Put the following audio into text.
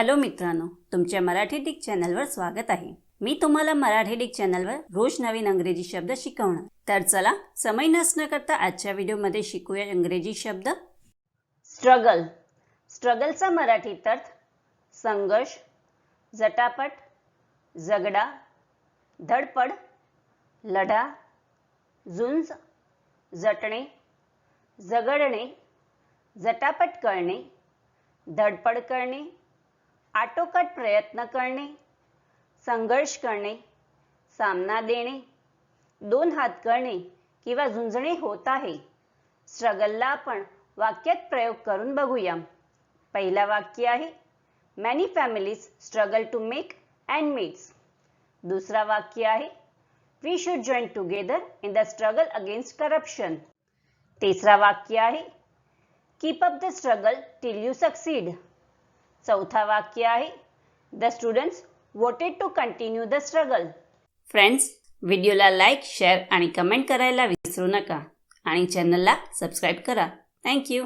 Hello मित्रांनो तुमच्या Marathi Dick चॅनलवर स्वागत आहे. मी तुम्हाला मराठी डिक चॅनलवर रोज नवीन अंग्रेजी शब्द शिकवणार. तर चला समय नसणं करता आजच्या व्हिडिओमध्ये शिकूया इंग्रजी शब्द. स्ट्रगल. स्ट्रगलचा मराठीत अर्थ संघर्ष झटापट झगडा धडपड लढा झुंज जटणे झगडणे झटापट करणे धडपड करणे आटोकाट प्रयत्न करणे संघर्ष करणे सामना देणे दोन हात करणे किंवा झुंजणे होत आहे. स्ट्रगलला आपण वाक्यात प्रयोग करून बघूया. पहिला वाक्य आहे many families struggle to make and mats दुसरा वाक्य आहे we should join together in the struggle against corruption तिसरा वाक्य आहे keep up the struggle till you succeed चौथा वाक्य आहे. The students voted to continue the struggle friends व्हिडिओला लाईक शेअर आणि कमेंट करायला विसरू नका. आणि चॅनलला सबस्क्राईब करा. थँक्यू